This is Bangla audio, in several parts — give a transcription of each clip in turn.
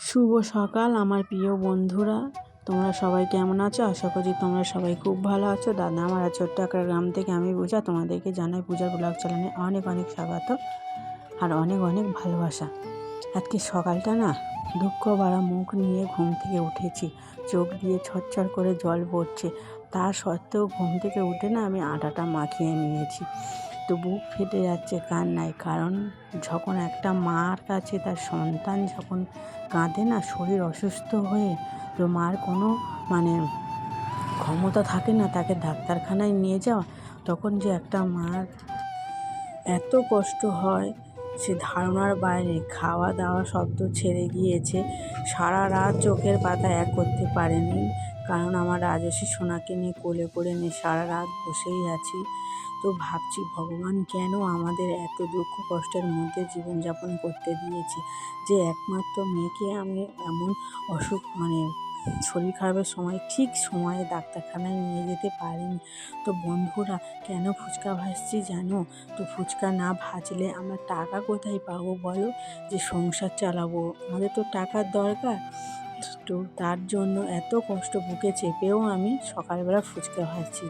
শুভ সকাল, আমার প্রিয় বন্ধুরা। তোমরা সবাই কেমন আছো? আশা করছি তোমরা সবাই খুব ভালো আছো। দাদা, আমার ছোট্ট একটা গ্রাম থেকে আমি পূজা, তোমাদেরকে জানাই পূজার ব্লগ চ্যানেলে অনেক অনেক স্বাগত আর অনেক অনেক ভালোবাসা। আজকে সকালটা না, দুঃখ বাড়া মুখ নিয়ে ঘুম থেকে উঠেছি। চোখ দিয়ে ছটছট করে জল পড়ছে। তা সত্ত্বেও ঘুম থেকে উঠে না আমি আটাটা মাখিয়ে নিয়েছি। তো বুক ফেটে যাচ্ছে কান্নায়। কারণ যখন একটা মার কাছে তার সন্তান যখন কাঁদে না, শরীর অসুস্থ হয়ে তো মার কোনো মানে ক্ষমতা থাকে না, তাকে ডাক্তারখানায় নিয়ে যাওয়া, তখন যে একটা মার এত কষ্ট হয়, সে ধারণার বাইরে খাওয়া দাওয়া শব্দ ছেড়ে গিয়েছে, সারা রাত চোখের পাতা এক করতে পারেনি। কারণ আমার রাজস্বী সোনাকে নিয়ে কোলে করে নিয়ে সারা রাত বসেই আছি। তো ভাবছি ভগবান কেন আমাদের এত দুঃখ কষ্টের মধ্যে জীবনযাপন করতে দিয়েছে? যে একমাত্র মেয়েকে আমি এমন অসুখ মানে শরীর খারাপের সময় ঠিক সময়ে ডাক্তারখানায় নিয়ে যেতে পারিনি। তো বন্ধুরা, কেন ফুচকা ভাজছি জানো? তো ফুচকা না ভাজলে আমরা টাকা কোথায় পাবো বলো? যে সংসার চালাবো। আমাদের তো টাকার দরকার। তো তার জন্য এত কষ্ট বুকে চেপেও আমি সকালবেলা ফুচকা ভাজছি।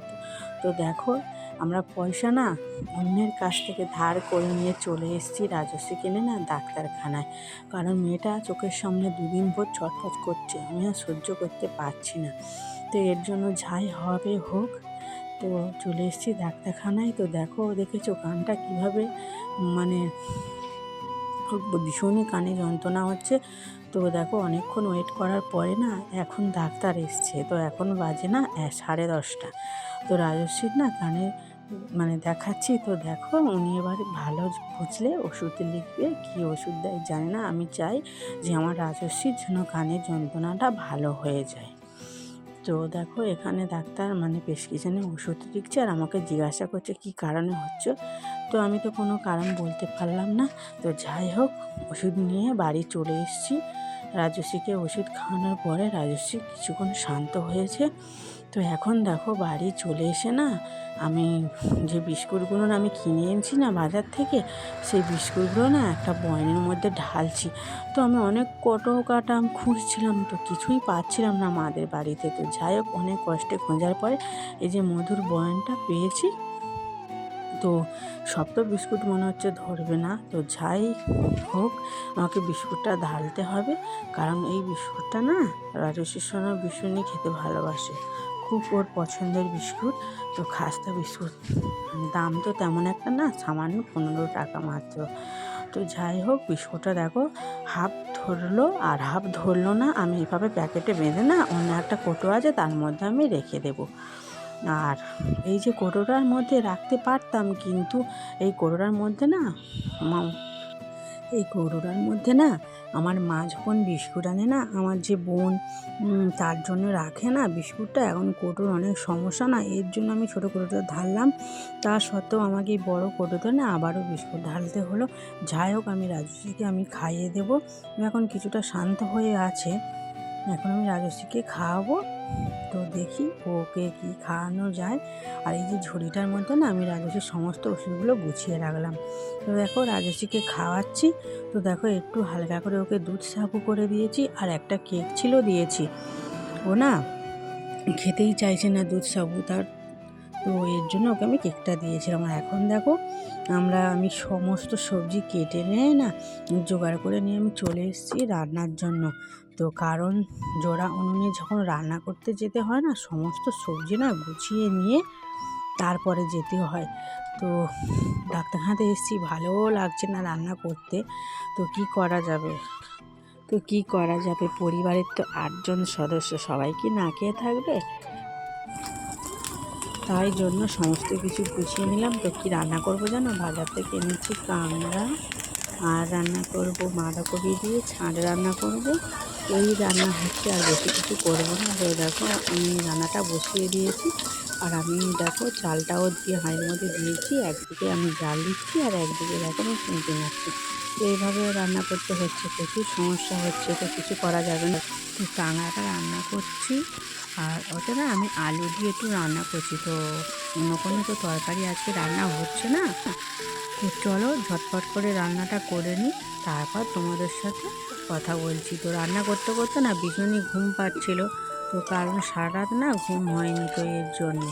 তো দেখো, আমরা পয়সা না অন্যের কাছ থেকে ধার করে নিয়ে চলে এসেছি রাজস্বী কিনে না ডাক্তারখানায়। কারণ মেয়েটা চোখের সামনে দুদিন ভোর ছটফট করছে, আমি আর সহ্য করতে পারছি না। তো এর জন্য যাই হবে হোক, তো চলে এসেছি ডাক্তারখানায়। তো দেখো, দেখেছ কানটা কীভাবে মানে ভীষণই কানে যন্ত্রণা হচ্ছে। তো দেখো অনেকক্ষণ ওয়েট করার পরে না এখন ডাক্তার এসছে। তো এখন বাজে না সাড়ে দশটা। তো রাজস্বীর না কানে মানে দেখাচ্ছি, তো দেখো উনি এবার ভালো বুঝলে ওষুধ লিখবে, কী ওষুধ দেয় জানে না। আমি চাই যে আমার রাজস্বীর জন্য কানের যন্ত্রণাটা ভালো হয়ে যায়। তো দেখো এখানে ডাক্তার মানে প্রেসক্রিপশানে ওষুধ লিখছে আর আমাকে জিজ্ঞাসা করছে কি কারণে হচ্ছে। তো আমি তো কোনো কারণ বলতে পারলাম না। তো যাই হোক, ওষুধ নিয়ে বাড়ি চলে এসেছি। রাজস্বীকে ওষুধ খাওয়ানোর পরে রাজস্বী কিছুক্ষণ শান্ত হয়েছে। তো এখন দেখো বাড়ি চলে এসে না আমি যে বিস্কুটগুলো আমি কিনে এনেছি না বাজার থেকে, সেই বিস্কুটগুলো না একটা বয়নের মধ্যে ঢালছি। তো আমি অনেক কটো কাটা খুঁজছিলাম তো কিছুই পাচ্ছিলাম না মাদের বাড়িতে। তো যাই হোক অনেক কষ্টে খোঁজার পরে এই যে মধুর বয়নটা পেয়েছি। তো সব তো বিস্কুট মনে হচ্ছে ধরবে না। তো যাই হোক, আমাকে বিস্কুটটা ঢালতে হবে। কারণ এই বিস্কুটটা না রাজস্বী সোনা ভীষণই খেতে ভালোবাসে। খুব ওর পছন্দের বিস্কুট। তো খাস্তা বিস্কুট। দাম তো তেমন একটা না, সামান্য পনেরো টাকা মাত্র। তো যাই হোক, বিস্কুটটা দেখো, হাফ ধরলো আর হাফ ধরলো না, আমি এভাবে প্যাকেটে বেঁধে না অন্য একটা কোটো আছে, তার মধ্যে আমি রেখে দেবো। আর এই যে কোটোটার মধ্যে রাখতে পারতাম, কিন্তু এই কোটোটার মধ্যে না এই কৌটোটার মধ্যে না আমার মা যখন বিস্কুট আনে না, আমার যে বোন তার জন্য রাখে না বিস্কুটটা, এখন কৌটোর অনেক সমস্যা না, এর জন্য আমি ছোটো কৌটোটা ঢাললাম। তা সত্ত্বেও আমাকে বড়ো কৌটোতে না আবারও বিস্কুট ঢালতে হলো। যাই হোক, আমি রাজুজিকে আমি খাইয়ে দেবো। এখন কিছুটা শান্ত হয়ে আছে। এখন আমি রাজস্বীকে খাওয়াবো। তো দেখি ওকে কি খাওয়ানো যায়। আর এই যে ঝুড়িটার মধ্যে না আমি রাজস্বীর সমস্ত ওষুধগুলো গুছিয়ে রাখলাম। তো দেখো রাজস্বীকে খাওয়াচ্ছি। তো দেখো একটু হালকা করে ওকে দুধ সাবু করে দিয়েছি আর একটা কেক ছিল দিয়েছি। ও না খেতেই চাইছে না দুধ সাবু তার। তো এর জন্য ওকে আমি কেকটা দিয়েছিলাম। আর এখন দেখো আমরা আমি সমস্ত সবজি কেটে নিয়ে না জোগাড় করে নিয়ে আমি চলে এসেছি রান্নার জন্য। তো কারণ জোড়া উনুনে যখন রান্না করতে যেতে হয় না, সমস্ত সবজি না গুছিয়ে নিয়ে তারপরে যেতে হয়। তো ডাক্তারখানাতে এসেছি, ভালোও লাগছে না রান্না করতে। তো কি করা যাবে? তো কি করা যাবে? পরিবারের তো আটজন সদস্য, সবাই কি না খেয়ে থাকবে? তাই জন্য সমস্ত কিছু গুছিয়ে নিলাম। তো কি রান্না করব জানো? বাজার থেকে এনেছি কাঁকড়া। আর রান্না করব বাঁধাকপি দিয়ে ছাঁড় রান্না করব। এই রান্না হচ্ছে আর বেশি কিছু করব না। তো দেখো, আমি রান্নাটা বসিয়ে দিয়েছি। আর আমি দেখো, চালটাও দিয়ে হাঁড়ির মধ্যে দিয়েছি। একদিকে আমি জাল দিচ্ছি আর একদিকে দেখো, আমি শুনতে নাচ্ছি। তো এইভাবে রান্না করতে হচ্ছে, প্রচুর সমস্যা হচ্ছে। তো কিছু করা যাবে না। তো কাঁকড়াটা রান্না করছি। আর ওটা না আমি আলু দিয়ে একটু রান্না করছি। তো অন্য কোনো তো তরকারি আজকে রান্না হচ্ছে না। তো চলো ঝটপট করে রান্নাটা করে নিই। তারপর তোমাদের সাথে কথা বলছি। তো রান্না করতে করতে না ভীষণই ঘুম পাচ্ছিল। তো কারণ সারা রাত না ঘুম হয়নি তো এর জন্য।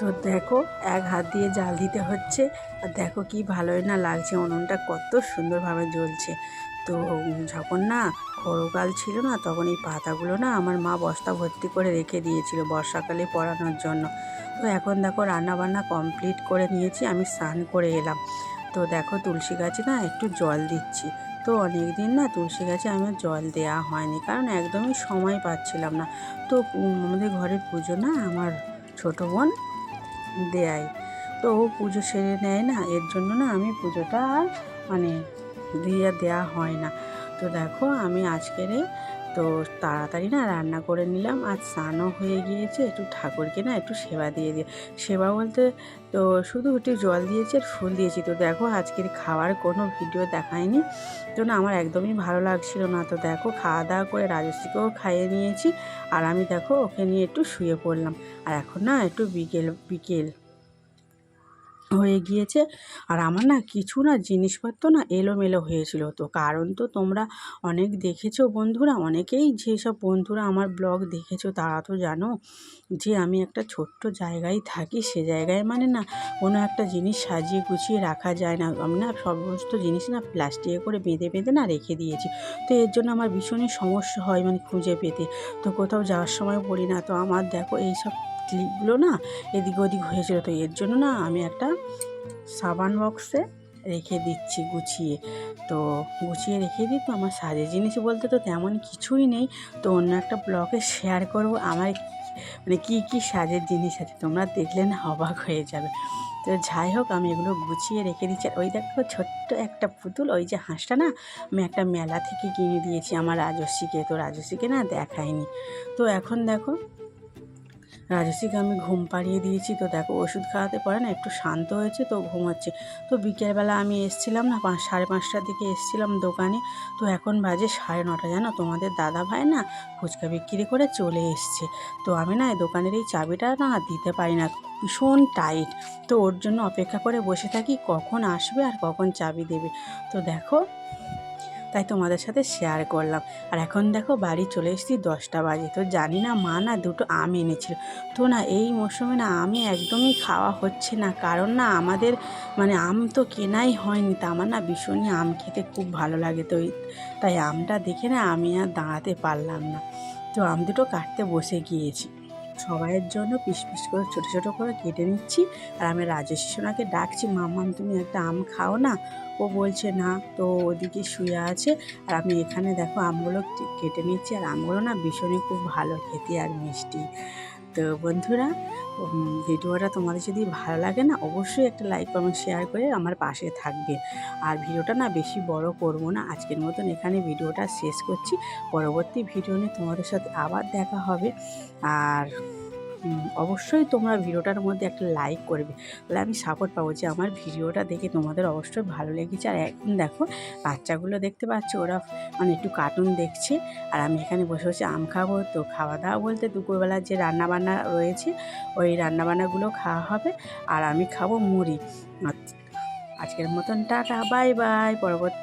তো দেখো, এক হাত দিয়ে জাল দিতে হচ্ছে। আর দেখো কি ভালোই না লাগছে, উনুনটা কত সুন্দরভাবে জ্বলছে। তো যখন না খড়কাল ছিল না, তখন এই পাতাগুলো না আমার মা বস্তা ভর্তি করে রেখে দিয়েছিল বর্ষাকালে পড়ানোর জন্য। তো এখন দেখো রান্না বান্না কমপ্লিট করে নিয়েছি, আমি স্নান করে এলাম। তো দেখো তুলসী গাছে না একটু জল দিচ্ছি। তো অনেক দিন না তুলসী গাছে আমার জল দেওয়া হয়নি, কারণ একদমই সময় পাচ্ছিলাম না। তো আমাদের ঘরের পুজো না আমার ছোটো বোন দেয়। তো ও পুজো সেরে নেয় না, এর জন্য না আমি পুজোটা আর মানে দিয়ে দেয়া হয় না। তো দেখো আমি আজকেরে তো তাড়াতাড়ি না রান্না করে নিলাম। আর স্নানও হয়ে গিয়েছে। একটু ঠাকুরকে না একটু সেবা দিয়ে দিয়ে সেবা বলতে তো শুধু একটু জল দিয়েছি আর ফুল দিয়েছি। তো দেখো আজকের খাওয়ার কোনো ভিডিও দেখায়নি তো না আমার একদমই ভালো লাগছিল না। তো দেখো খাওয়া দাওয়া করে রাজস্বীকেও খাইয়ে নিয়েছি। আর আমি দেখো ওকে নিয়ে একটু শুয়ে পড়লাম। আর এখন না একটু বিকেল বিকেল। হয়ে গিয়েছে। আর আমার না কিছু না জিনিসপত্র না এলোমেলো হয়েছিল। তো কারণ তো তোমরা অনেক দেখেছ বন্ধুরা, অনেকেই যেসব বন্ধুরা আমার ব্লগ দেখেছ তারা তো জানো যে আমি একটা ছোট্ট জায়গায় থাকি। সে জায়গায় মানে না কোনো একটা জিনিস সাজিয়ে গুছিয়ে রাখা যায় না। আমি না সমস্ত জিনিস না প্লাস্টিকে করে বেঁধে বেঁধে না রেখে দিয়েছি। তো এর জন্য আমার ভীষণই সমস্যা হয় মানে খুঁজে পেতে। তো কোথাও যাওয়ার সময় পড়ি না। তো আমার দেখো এইসব ক্লিপগুলো না এদিক ওদিক হয়েছিল। তো এর জন্য না আমি একটা সাবান বক্সে রেখে দিচ্ছি গুছিয়ে। তো গুছিয়ে রেখে দিই তো আমার সাজের জিনিস বলতে তো তেমন কিছুই নেই। তো অন্য একটা ব্লগে শেয়ার করব আমার মানে কী কী সাজের জিনিস আছে তোমরা দেখলে না অবাক হয়ে যাবে। তো যাই হোক, আমি এগুলো গুছিয়ে রেখে দিচ্ছি। আর ওই দেখো ছোট্ট একটা পুতুল, ওই যে হাঁসটা না আমি একটা মেলা থেকে কিনে দিয়েছি। আমার রাজস্বীকে, তো রাজস্বীকে না দেখায়নি তো এখন দেখো রাজস্বীকে আমি ঘুম পাড়িয়ে দিয়েছি। তো দেখো, ওষুধ খাওয়াতে পারে না একটু শান্ত হয়েছে, তো ঘুমাচ্ছে। তো বিকেলবেলা আমি এসছিলাম না, পাঁচ, সাড়ে পাঁচটার দিকে এসছিলাম দোকানে। তো এখন বাজে সাড়ে নটা, জানো? তোমাদের দাদা ভাই না ফুচকা বিক্রি করে চলে এসছে। তো আমি না দোকানের এই চাবিটা না দিতে পারি না, ভীষণ টাইট। তো ওর জন্য অপেক্ষা করে বসে থাকি, কখন আসবে আর কখন চাবি দেবে। তো দেখো তাই তোমাদের সাথে শেয়ার করলাম। আর এখন দেখো বাড়ি চলে এসেছি দশটা বাজে। তো জানি না মা না দুটো আম এনেছিল। তো না এই মরশুমে না আমি একদমই খাওয়া হচ্ছে না। কারণ না আমাদের মানে আম তো কেনাই হয়নি। তা আমার না ভীষণই আম খেতে খুব ভালো লাগে। তো তাই আমটা দেখে না আমি আর দাঁড়াতে পারলাম না। তো আম দুটো কাটতে বসে গিয়েছি। সবাইয়ের জন্য পিস পিস করে ছোটো ছোটো করে কেটে নিচ্ছি। আর আমি রাজেশ সোনাকে ডাকছি মাম্মাম তুমি একটা আম খাও না? ও বলছে, না। তো ওদিকে শুয়ে আছে। আর আমি এখানে দেখো, আমগুলো কেটে নিচ্ছি। আর আমগুলো না ভীষণই খুব ভালো খেতে আর মিষ্টি। তো বন্ধুরা ভিডিওটা তোমাদের যদি ভালো লাগে না, অবশ্যই একটা লাইক কমেন্ট শেয়ার করে আমার পাশে থাকবে। আর ভিডিওটা না বেশি বড় করব না, আজকের মতন এখানে ভিডিওটা শেষ করছি। পরবর্তী ভিডিও নিয়ে তোমাদের সাথে আবার দেখা হবে। আর অবশ্যই তোমরা ভিডিওটার মধ্যে একটা লাইক করবে। তাহলে আমি সাপোর্ট পাবো যে আমার ভিডিওটা দেখে তোমাদের অবশ্যই ভালো লেগেছে। আর এখন দেখো, বাচ্চাগুলো দেখতে পাচ্ছ, ওরা মানে একটু কার্টুন দেখছে। আর আমি এখানে বসে বসে আম খাব, তো খাওয়া দাওয়া বলতে দুপুরবেলা যে রান্নাবান্না রয়েছে, ওই রান্নাবান্নাগুলো খাওয়া হবে। আর আমি খাব মুড়ি। আজকের মতন টাটা বাই বাই পরবর্তী